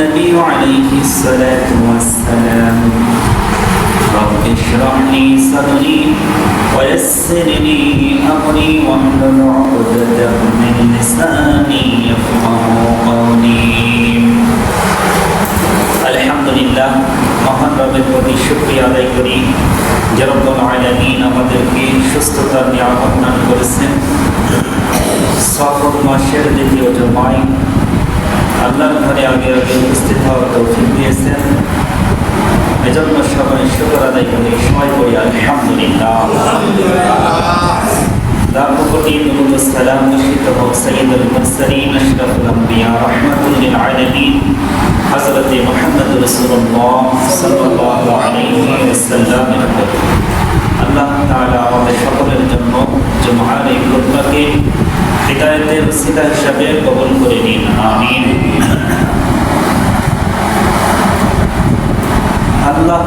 النبي عليه الصلاة والسلام رب اشرح لي صدري ويسر لي أمري واحلل عقدة من لساني يفقه قولي আলহামদুলিল্লাহ মহান রবের প্রতি শুক্রিয়া আদায় করি যে রব্বুল আলামিন আমাদেরকে সুস্থতার নিয়ামত দান করেছেন সফর মাসের দ্বিতীয় জমায় আল্লাহর ঘরে আগে আগে উপস্থিত হওয়ার তৌফিক দিয়েছেন। এজন্য সবাই শুকর আদায় করি সময় করি আলহামদুলিল্লাহ। দাপুকটি নবুল সালাম মুশিত হোক সৈয়দুল মুরসালিন, আশরাফুল আম্বিয়া রাহমাতুল আলামিন, হযরত মুহাম্মদ রাসূলুল্লাহ সাল্লাল্লাহু আলাইহি ওয়াসাল্লাম আল্লাহ আমাদের সকলের জন্য জুমআর এই খুতবাকে হিদায়াতের ওসিলা হিসাবে কবুল করে নিন। আমিন। আল্লাহ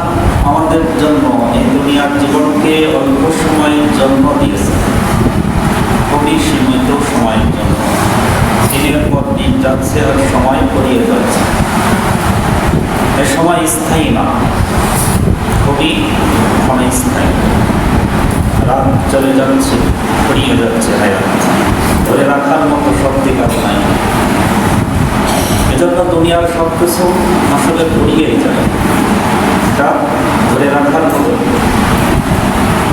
আমাদের জন্য এই দুনিয়ার জীবনকে অল্প সময়ের জন্য দিয়েছেন। খুবই সীমিত সময়ের জন্য। দিনের পর দিন যাচ্ছে আর সময় পড়িয়ে যাচ্ছে। এ সময় স্থায়ী না। খুবই ক্ষণস্থায়ী রাত চলে যাচ্ছে পড়িয়ে যাচ্ছে ধরে রাখার মতো শক্তি কাজ নাই। এজন্য দুনিয়ার সব কিছু আসলে পড়িয়েই যায়। এটা ধরে রাখার মতো,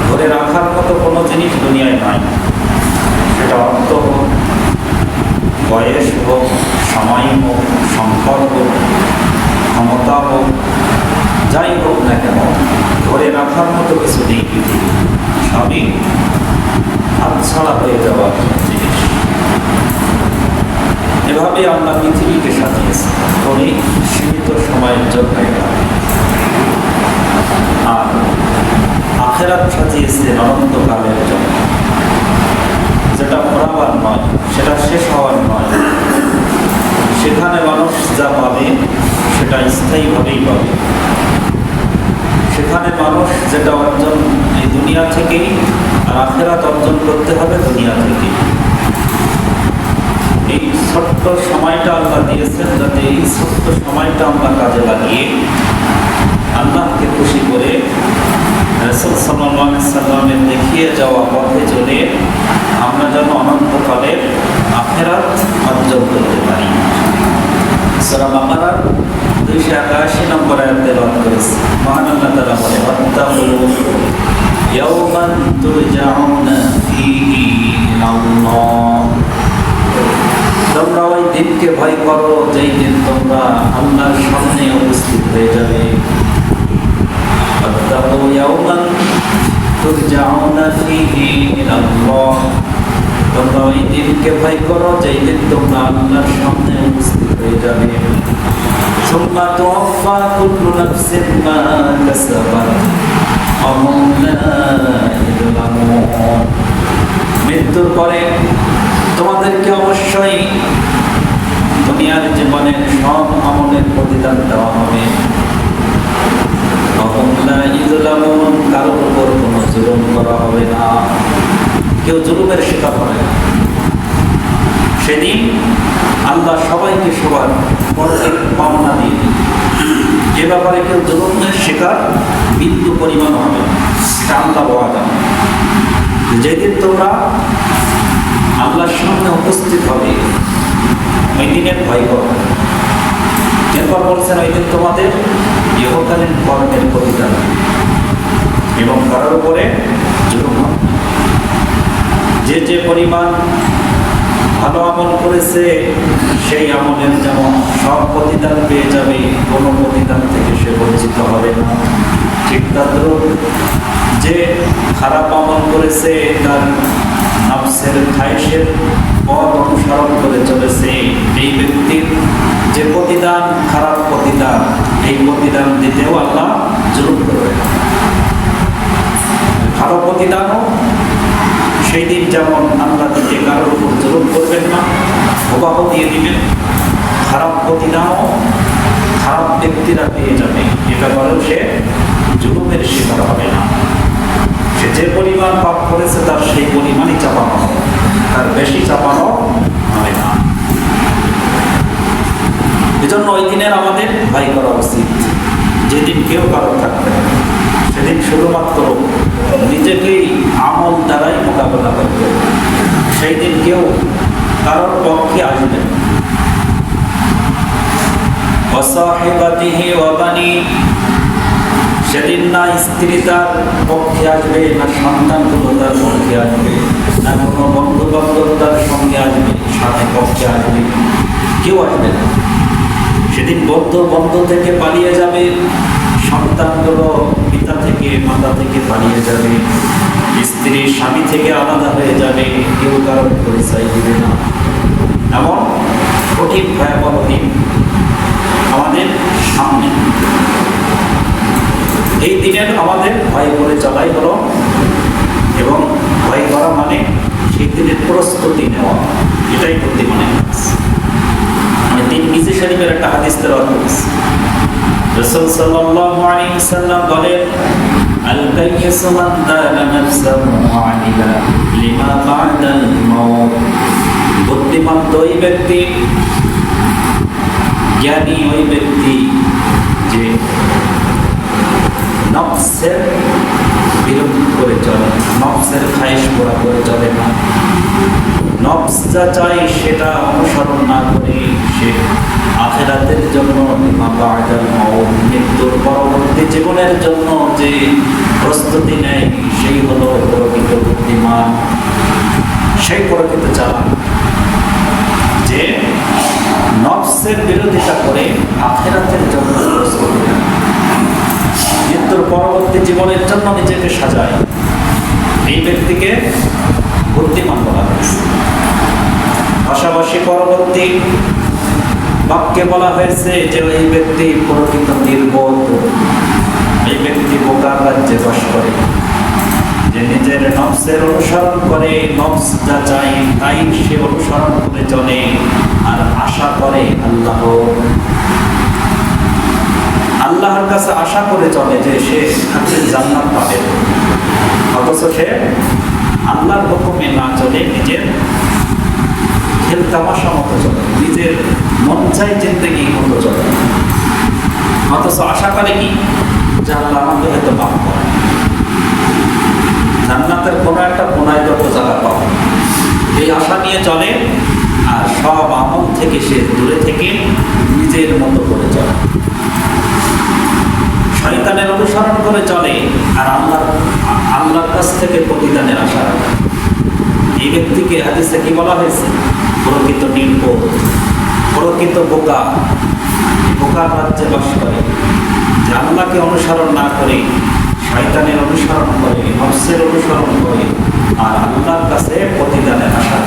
ধরে রাখার মতো কোনো জিনিস দুনিয়ায় নাই। সেটা অর্থ হোক, বয়স হোক, সময় হোক, সম্পদ হোক, ক্ষমতা হোক যাই হোক না কেন ধরে রাখার মতো কিছু নেই পৃথিবী সবই হাতছাড়া হয়ে যাওয়ার জিনিস। এভাবে আমরা পৃথিবীকে সাজিয়েছি ধরে সীমিত সময়ের জন্য আর আখেরাত সাজিয়েছেন অনন্তকালের জন্য। যেটা ভরাবার নয়, সেটা শেষ হওয়ার নয়। সেখানে মানুষ যা পাবে, সেটা স্থায়ীভাবেই পাবে। সেখানে মানুষ যেটা অর্জন এই দুনিয়া থেকেই আর আখেরাত অর্জন করতে হবে দুনিয়া থেকেই। এই ছোট্ট সময়টা আল্লাহ দিয়েছেন যাতে এই ছোট্ট সময়টা আমরা কাজে লাগিয়ে আল্লাহকে খুশি করে রসুল সাল্লাহ সাল্লামের দেখিয়ে যাওয়া পথে চলে আমরা যেন অনন্তকালের আখেরাত অর্জন করতে পারি। সরা বাকারার দুইশো একাশি নম্বর আয়াতে রদ করেছে মহান আল্লাহ তারা বলে অত্যাহুল يوما ترجعون فيه إلى الله তোমরা ওই দিনকে ভয় করো যেই দিন তোমরা আল্লাহর সামনে উপস্থিত হয়ে যাবে واتقوا يوما ترجعون فيه إلى الله তোমরা ওই দিনকে ভয় করো যেই দিন তোমরা আল্লাহর সামনে উপস্থিত হয়ে যাবে ثم توفى كل نفس ما كسبت وهم لا يظلمون মৃত্যুর পরে তোমাদেরকে অবশ্যই দুনিয়ার জীবনের সব আমলের প্রতিদান দেওয়া হবে কারোর উপর কোনো জুলুম করা হবে না কেউ জুলুমের শিকার হবে না সেদিন আল্লাহ সবাইকে সবার প্রত্যেক পাওনা দিয়ে এ ব্যাপারে কেউ জুলুমের শিকার বিন্দু পরিমাণ হবে এটা আল্লাহ যাবে যেদিন তোমরা আল্লাহর সামনে উপস্থিত হবে, ওই দিনের ভয় করো এরপর বলছেন, ওই দিন তোমাদের ইহকালীন কর্মের প্রতিদান এবং কারোর উপরে যে যে পরিমাণ ভালো আমল করেছে, সেই আমলের যেমন সব প্রতিদান পেয়ে যাবে, কোনো প্রতিদান থেকে সে বঞ্চিত হবে না। ঠিক তদ্রুপ যে খারাপ আমল করেছে, তার নফসের খায়েশের পথ অনুসরণ করে চলেছে। এই ব্যক্তির যে প্রতিদান, খারাপ প্রতিদান, এই প্রতিদান দিতেও আল্লাহ জরুর করবে ভালো প্রতিদানও সেই দিন যেমন আল্লাহ দিতে কারোর উপর জরুর করবেন না প্রবাহ দিয়ে দিবেন। খারাপ প্রতিদানও খারাপ ব্যক্তিরা পেয়ে যাবে। এ ব্যাপারেও সে জুলুমের শিকার হবে না। সে যে পরিমাণ পাপ করেছে, তার সেই পরিমাণই চাপানো হবে। তার বেশি চাপানো হবে না। এজন্য ওই দিনের আমাদের ভয় করা উচিত। যেদিন কেউ কারও থাকবে, সেদিন শুধুমাত্র নিজেকেই আমল দ্বারাই মোকাবেলা করবে। সেই দিন কেউ কারোর পক্ষে আসবে। সেদিন না স্ত্রী তার পক্ষে আসবে, না সন্তানগুলো তার পক্ষে আসবে, না কোনো বন্ধু বান্ধব তার সঙ্গে আসবে সাথে পক্ষে আসবে, কেউ আসবে না। সেদিন বদ্ধ বন্ধ থেকে পালিয়ে যাবে, সন্তানগুলো পিতা থেকে, মাতা থেকে পালিয়ে যাবে। স্ত্রী স্বামী থেকে আলাদা হয়ে যাবে, কেউ কারোর পরিচয় দিবে না। এমন কঠিন, ভয়াবহ দিন আমাদের সামনে। এই দিনের আমাদের ভয় করে চলাই হলো এবং ভয় করা মানে সেই দিনের প্রস্তুতি নেওয়া। এটাই বুদ্ধিমানের কাজ। আমি তিন শরীফের একটা হাদিস করেছি। রাসূল সাল্লাল্লাহু আলাইহি ওয়াসাল্লাম বলেন মান দানা নাফসাহু আনিলা লিমা বা'দাল মাউত। বুদ্ধিমান ওই ব্যক্তি, জ্ঞানী ওই ব্যক্তি যে নফসের বিরোধ করে চলে, নফসের খাইশ করা করে চলে না। নফস যা চাই সেটা অনুসরণ না করে সে আখেরাতের জন্য মৃত্যুর পরবর্তী জীবনের জন্য যে প্রস্তুতি নেয়, সেই হলো প্রকৃত বুদ্ধিমান। সেই প্রকৃত চালান যে নফসের বিরোধিতা করে আখেরাতের জন্য প্রস্তুতি নেয়। মৃত্যুর পরবর্তী জীবনের জন্য নিজেকে সাজায়। এই ব্যক্তিকে বুদ্ধিমান বলা হয়েছে পাশাপাশি পরবর্তী বাক্যে বলা হয়েছে যে এই ব্যক্তি প্রকৃত নির্বোধ। এই ব্যক্তি বোকার রাজ্যে বাস করে। যে নিজের অনুসরণ করে যা চাই তাই সে অনুসরণ করে চলে আর আশা করে আল্লাহ। আল্লাহর কাছে আশা করে চলে যে সে জান্নাত পাবে। অথচ সে আল্লাহর হুকুমে না চলে নিজের খেল তামাশা মতো চলে, নিজের মন চাই জিন্দগি মতো চলে। অথচ আশা করে কি? আল্লাহ আমাকে হয়তো মাফ করে। জান্নাতের কোনো একটা কোনায়গত জায়গা পাবো এই আশা নিয়ে চলে আর সব আমল থেকে সে দূরে থেকে নিজের মতো করে চলে। শয়তানের অনুসরণ করে চলে আর আল্লাহ আল্লাহর কাছ থেকে প্রতিদানের আশা রাখে। এই ব্যক্তিকে হাদিসে কি বলা হয়েছে? প্রকৃত নির্বোধ প্রকৃত বোকা। বোকার রাজ্যে বাস করে। আল্লাহকে অনুসরণ না করে, শয়তানের অনুসরণ করে, নফসের অনুসরণ করে, আর আল্লাহর কাছে প্রতিদানের আশা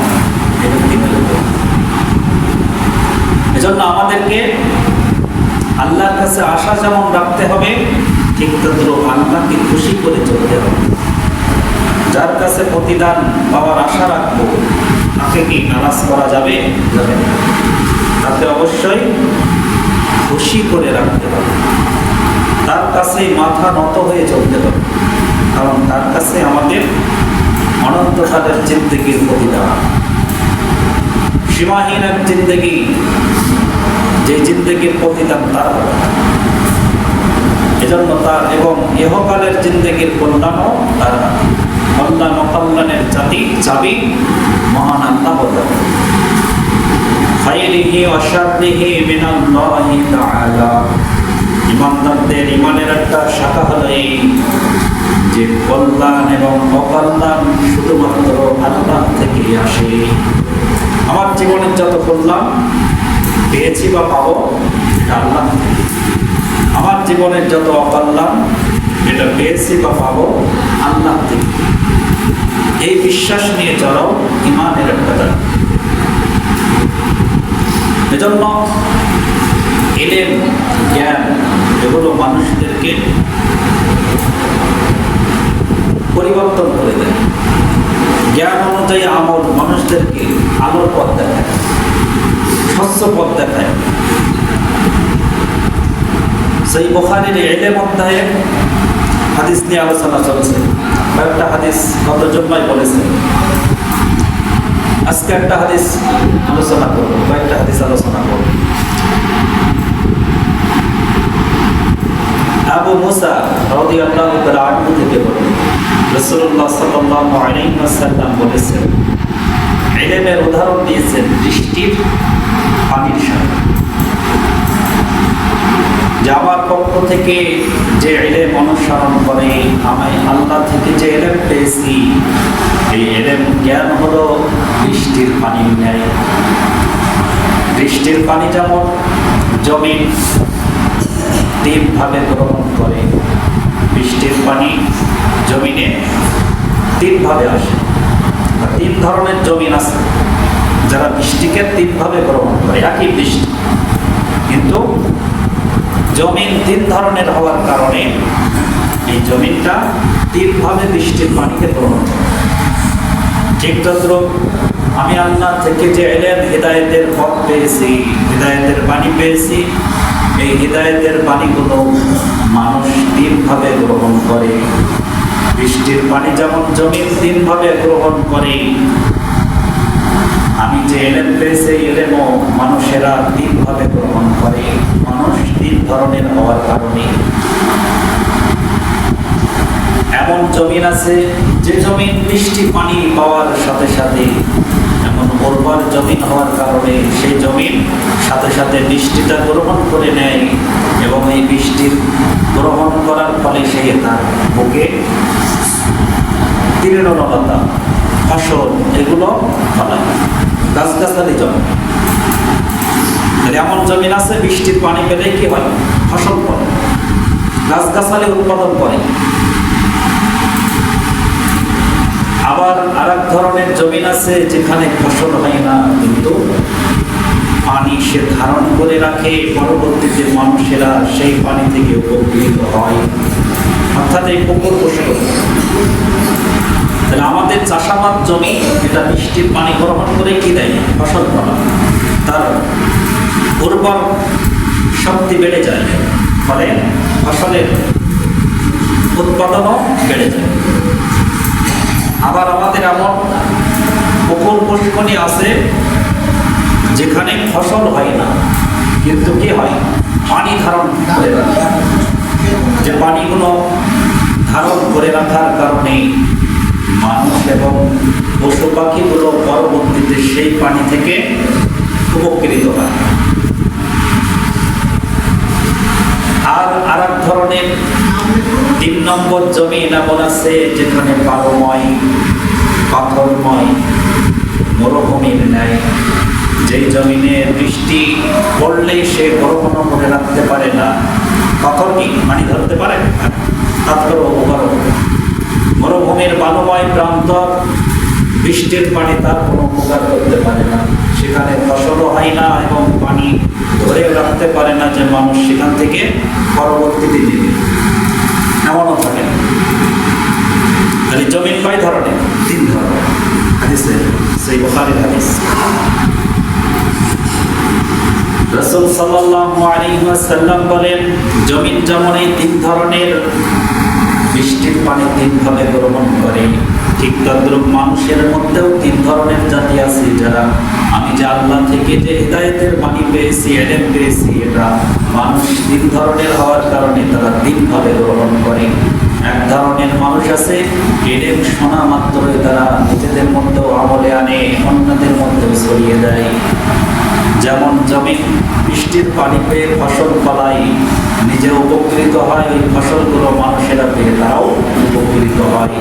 এজন্য আমাদেরকে আল্লাহর কাছে আশা যেমন রাখতে হবে, ঠিক তদ্র আল্লাহকে খুশি করে চলতে হবে। যার কাছে প্রতিদান পাওয়ার আশা রাখব, তাকে কি নারাজ করা যাবে। তাকে অবশ্যই খুশি করে রাখতে হবে তার কাছে মাথা নত হয়ে চলতে হবে কারণ তার কাছে আমাদের অনন্তকালের জিন্দগির প্রতিদান সীমাহীন এক জিন্দগি, যে জিন্দগির প্রতিদান তার এজন্য তার এবং ইহকালের জিন্দগির কল্যাণও তার হাতে। কল্যাণ জাতি, চাবি, মহান আল্লাহ খাইরিহি ওয়া মিনাল্লাহি তাআলা। ইমানদারদের ইমানের একটা শাখা হলো এই যে কল্যাণ এবং অকল্যাণ শুধুমাত্র আল্লাহ থেকে আসে। আমার জীবনের যত কল্যাণ পেয়েছি বা পাবো, এটা আল্লাহ আমার জীবনের যত অকল্যাণ এটা পেয়েছি বা পাবো আল্লাহ থেকে এই বিশ্বাস নিয়ে চলাও ইমানের একটা দাবি এজন্য এলেম জ্ঞান, এগুলো মানুষদেরকে পরিবর্তন করে দেয়। জ্ঞান অনুযায়ী আমল মানুষদেরকে আলোর পথ দেখায়, স্বচ্ছ পথ দেখায়। সেই বোখারির এলেম অধ্যায়ে হাদিস নিয়ে আলোচনা চলছে। কয়েকটা হাদিস গত জন্মাই বলেছে। আজকে একটা হাদিস আলোচনা করব, কয়েকটা হাদিস আলোচনা করব। আবু মুসা রাদি আল্লাহ থেকে রসুল্লাহ সাল্লাম বলেছেন এলেমের উদাহরণ দিয়েছেন বৃষ্টির পানির সাথে। যে আমার পক্ষ থেকে যে এলেম অনুসরণ করে, আমি আল্লাহ থেকে যে এলেম পেয়েছি, এই এলেম জ্ঞান হলো বৃষ্টির পানির ন্যায়। বৃষ্টির পানি যেমন জমিন তিনভাবে গ্রহণ করে, বৃষ্টির পানি জমিনে তিনভাবে আসে। তিন ধরনের জমিন আছে, যারা বৃষ্টিকে তিনভাবে গ্রহণ করে, একই বৃষ্টি। কিন্তু জমিন তিন ধরনের হওয়ার কারণে এই জমিনটা তিনভাবে বৃষ্টির পানিকে গ্রহণ ঠিক আমি আল্লাহ থেকে যে এলেন, হৃদায়তের পথ পেয়েছি, হৃদায়তের পানি পেয়েছি। এই হৃদায়তের পানিগুলো মানুষ তিনভাবে গ্রহণ করে। বৃষ্টির পানি যেমন জমিন তিনভাবে গ্রহণ করে, আমি যে এলেন পেয়েছি এলেমও মানুষেরা তিনভাবে গ্রহণ করে। মানুষ তিন ধরনের হওয়ার কারণে। এমন জমিন আছে, যে জমিন বৃষ্টি পানি পাওয়ার সাথে সাথে, এমন উর্বর জমিন হওয়ার কারণে সেই জমিন সাথে সাথে বৃষ্টিটা গ্রহণ করে নেয় এবং এই বৃষ্টির গ্রহণ করার ফলে সে তার বুকে তৃণলতা ফসল এগুলো ফলায়। গাছগাছালি জমি। এমন জমিন আছে, বৃষ্টির পানি পেলে কি হয়? ফসল করে গাছগাছালি উৎপাদন করে। আবার আর এক ধরনের জমিন আছে যেখানে ফসল হয় না, কিন্তু পানি সে ধারণ করে রাখে। পরবর্তীতে মানুষেরা সেই পানি থেকে উপকৃত হয়। অর্থাৎ এই পুকুর পুষ্কর। তাহলে আমাদের চাষাবাদ জমি, এটা বৃষ্টির পানি গ্রহণ করে কি দেয়? ফসল ফলা তার উর্বর শক্তি বেড়ে যায়, ফলে ফসলের উৎপাদনও বেড়ে যায়। আবার আমাদের এমন পুকুর পুষ্কনি আছে যেখানে ফসল হয় না, কিন্তু কি হয়? পানি ধারণ করে রাখে। যে পানিগুলো ধারণ করে রাখার কারণে মানুষ এবং পশু পাখিগুলো পরবর্তীতে সেই পানি থেকে উপকৃত হয়। আর আর এক ধরনের তিন নম্বর জমিন এমন আছে যেখানে বালুময় পাথরময়, মরুভূমির ন্যায়। যেই জমিনে বৃষ্টি পড়লেই সে গ্রহণ করে রাখতে পারে না। পাথর কি? পানি ধরতে পারে? পাথর উপকার মরুভূমির বালুময় প্রান্ত বৃষ্টির পানি তার কোনো উপকার করতে পারে না। সেখানে ফসলও হয় না এবং পানি রাখতে পারে না যে মানুষ সেখান থেকে পরবর্তীতে নেবে। এমনও থাকে না। তাহলে জমিন কয় ধরনের, তিন ধরনের। সেই বোখারির হাদিস। রসুল সাল্লাল্লাহু আলাইহি বলেন, জমিন যেমন এই তিন ধরনের, বৃষ্টির পানি তিন ভাবে গ্রহণ করে ঠিক তদ্রুপ মানুষের মধ্যেও তিন ধরনের জাতি আছে যারা, আমি যে আল্লাহ থেকে যে হৃদায়তের বাণী পেয়েছি, এলেম পেয়েছি, এটা মানুষ তিন ধরনের হওয়ার কারণে তারা তিন ভাবে গ্রহণ করে। এক ধরনের মানুষ আছে, এলেম শোনা মাত্রই তারা নিজেদের মধ্যেও আমলে আনে, অন্যদের মধ্যেও ছড়িয়ে দেয়। যেমন জমি বৃষ্টির পানি পেয়ে ফসল ফলাই নিজে উপকৃত হয় ওই ফসলগুলো মানুষেরা পেয়ে তারাও উপকৃত হয়।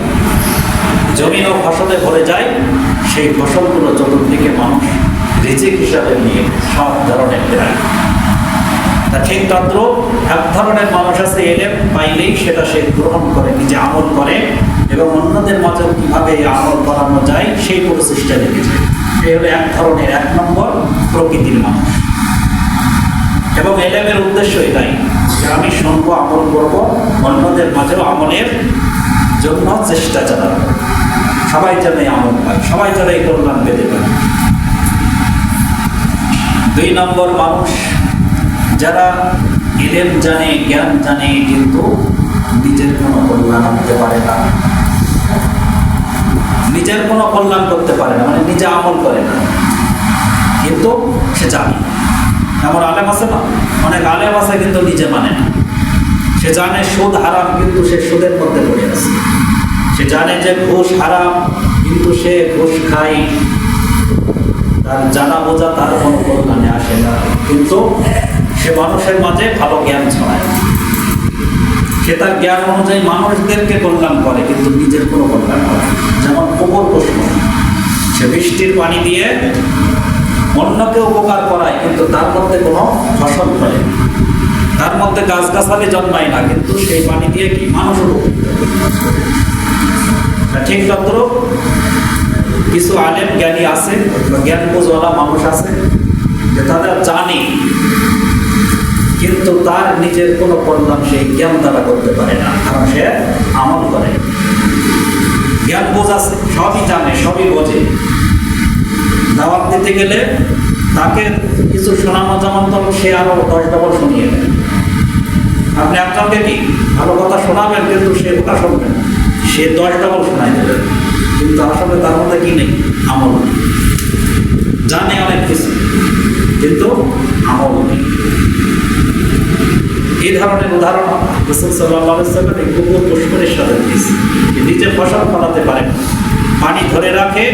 জমিন ও ফসলে ভরে যায়, সেই ফসলগুলো চতুর্দিকে মানুষ রিজিক হিসাবে নিয়ে সব ধরনের দেয় তা ঠিক তন্ত্র এক ধরনের মানুষ আছে এলে পাইলেই সেটা সে গ্রহণ করে, নিজে আমল করে, এবং অন্যদের মাঝেও কীভাবে আমল করানো যায়, সেই প্রচেষ্টা লেগেছে এই হলো এক ধরনের, এক নম্বর প্রকৃতির মানুষ। এবং এলেমের উদ্দেশ্য এটাই যে আমি শুনব, আমল করব, অন্যদের মাঝেও আমলের জন্য চেষ্টা চালাবো। সবাই যেন আমল পায় সবাই যেন এই কল্যাণ পেতে পারে। দুই নম্বর মানুষ, যারা ইলেম জানে, জ্ঞান জানে, কিন্তু নিজের কোনো কল্যাণ আনতে পারে না। নিজের কোনো কল্যাণ করতে পারে না মানে নিজে আমল করে না। কিন্তু সে জানে। এমন আলেম আছে না? অনেক আলেম আছে কিন্তু নিজে মানে না। সে জানে সুদ হারাম, কিন্তু সে সুদের মধ্যে পড়ে আছে। সে জানে যে ঘুষ হারাম, কিন্তু সে ঘুষ খায় তার জানা বোঝা তার কোনো কল্যাণে আসে না কিন্তু সে মানুষের মাঝে ভালো জ্ঞান ছড়ায় সে তার জ্ঞান অনুযায়ী মানুষদেরকে কল্যাণ করে, কিন্তু নিজের কোনো কল্যাণ করে। যেমন পুকুর প্রশ্ন সে বৃষ্টির পানি দিয়ে অন্যকে উপকার করায়, কিন্তু তার মধ্যে কোনো ফসল না। তার মধ্যে গাছগাছালি জন্মায় না, কিন্তু সেই পানি দিয়ে কি মানুষ ঠিক তদ্রুপ কিছু আলেম জ্ঞানী আছে, বা জ্ঞান বোঝওয়ালা মানুষ আছে, যে তারা জানে, কিন্তু তার নিজের কোনো কল্যাণ সেই জ্ঞান দ্বারা করতে পারে না, কারণ সে আমল করে। জ্ঞান বোঝ আছে সবই জানে, সবই বোঝে। দাওয়াত দিতে গেলে তাকে কিছু শোনানো যেমন তখন সে আরও দশ ডবল শুনিয়ে দেয় আপনি আপনাকে কি ভালো কথা শোনাবেন, কিন্তু সে ওটা শুনবে না? সে দশ ডবল শোনাই দেবে। কিন্তু আসলে তার মধ্যে কি নেই? আমল জানে অনেক কিছু, কিন্তু আমল নেই। এই ধরনের উদাহরণ সাল্লাহ সাল্লাম এই পুষ্করের সাথে দিয়েছে। নিজে ফসল ফলাতে পারে পানি ধরে রাখে,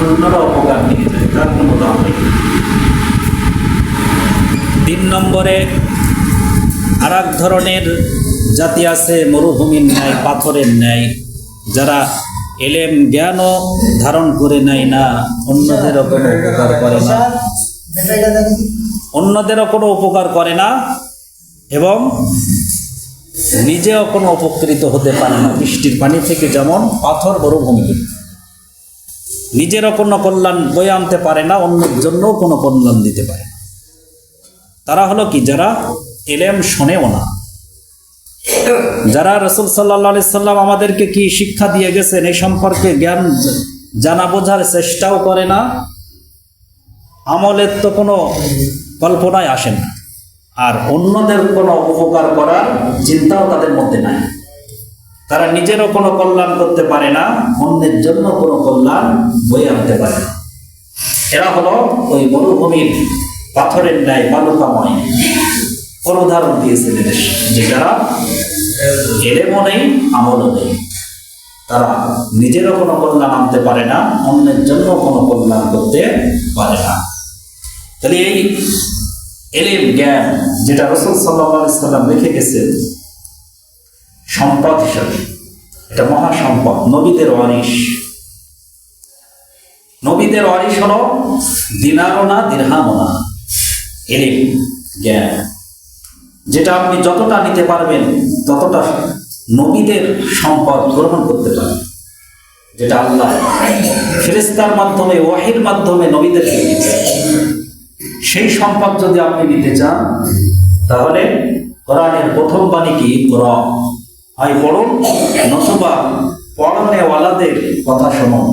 অন্যরা উপকার নিয়ে যায়। তার কোনো দাম নেই। তিন নম্বরে আর ধরনের জাতি আছে, মরুভূমির ন্যায়, পাথরের ন্যায়। যারা এলেম, জ্ঞানও ধারণ করে নেয় না, অন্যদেরও কোনো উপকার করে না। অন্যদেরও কোনো উপকার করে না এবং নিজেও কোনো উপকৃত হতে পারে না। বৃষ্টির পানি থেকে যেমন পাথর, মরুভূমি। নিজেরও কোনো কল্যাণ বয়ে আনতে পারে না, অন্যের জন্যও কোনো কল্যাণ দিতে পারে না। তারা হলো কি? যারা এলেম শোনেও না। যারা রসুল সাল্লা সাল্লাম আমাদেরকে কি শিক্ষা দিয়ে গেছেন এই সম্পর্কে জ্ঞান জানা বোঝার চেষ্টাও করে না, আমলের তো কোনো কল্পনায় আসে না। আর অন্যদের কোনো উপকার করার চিন্তাও তাদের মধ্যে নাই। তারা নিজেরও কোনো কল্যাণ করতে পারে না, অন্যের জন্য কোনো কল্যাণ বয়ে আনতে পারে না। এরা হলো ওই মরুভূমির পাথরের ন্যায় বালুকাময় কোন উদাহরণ দিয়েছেন এদের যে যারা এলেমও নেই, আমলও নেই। তারা নিজেরও কোনো কল্যাণ আনতে পারে না, অন্যের জন্য কোনো কল্যাণ করতে পারে না। তাহলে এই এলেম, জ্ঞান, যেটা রসুল সাল্লাম রেখে গেছেন, সম্পদ হিসাবে, এটা মহা সম্পদ নবীদের অনিশ নবীদের অনিশ হল দিনারও না, দিরহামও না। এলেম জ্ঞান। যেটা আপনি যতটা নিতে পারবেন, ততটা নবীদের সম্পদ গ্রহণ করতে পারেন যেটা আল্লাহ ফেরেস্তার মাধ্যমে, ওয়াহির মাধ্যমে নবীদেরকে সেই সম্পদ যদি আপনি নিতে চান, তাহলে কোরআনের প্রথম বাণী কি? কোরআন হয় পড়ুন, নতুবা পড়নেওয়ালাদের কথা শুনুন।